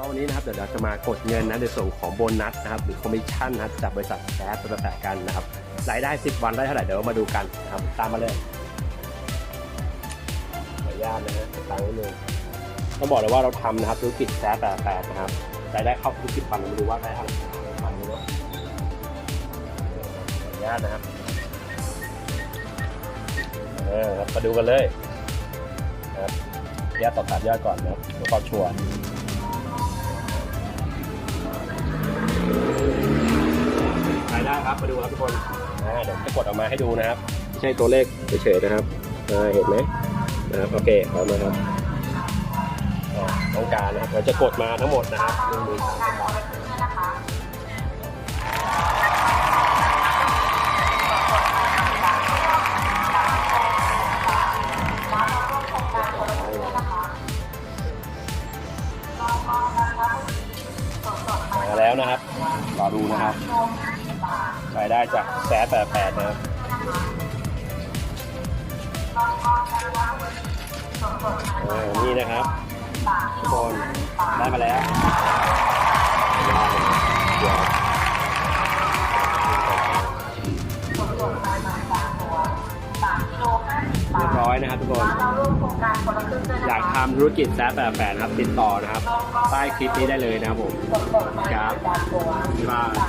ก็วันนี้นะครับเดี๋ยวเราจะมากดเงินนะในส่วนของโบนัสนะครับหรือคอมมิชชั่นนะครับจากบริษัทแก๊สตัวแตกกันนะครับรายได้ 10 วันได้เท่าไหร่เดี๋ยวมาดูกันนะครับตามมาเลยขออนุญาตนะฮะตังค์นิดนึงต้องบอกเลยว่าเราทำนะครับธุรกิจแก๊สแปดนะครับรายได้เข้าธุรกิจวันมาดูว่าได้เท่าไหร่วันนี้เนาะขออนุญาตนะครับเออครับมาดูกันเลยนะครับยอดต่อตัดยอดก่อนนะครับเพื่อความชัวร์ รายได้ครับ มาดูครับทุกคนอ่าเดี๋ยวจะกดออกมาให้ดูนะครับไม่ใช่ตัวเลขเฉยๆนะครับอ่าเห็นไหมนะครับโอเคเอามาครับอ่าต้องการนะครับเราจะกดมาทั้งหมดนะครับหนึ่งหมื่นสามพันบาทมาแล้วนะครับรอดูนะครับ รายได้จากแสนแปดแปดนะครับอ่านี่นะครับทุกคนได้มาแล้วเดี๋ยวเรียบร้อยนะครับทุกคน อยากทำธุรกิจแซฟแบบแปดนะครับ ติดต่อนะครับ ใต้คลิปนี้ได้เลยนะครับผม ครับบ๊ายบาย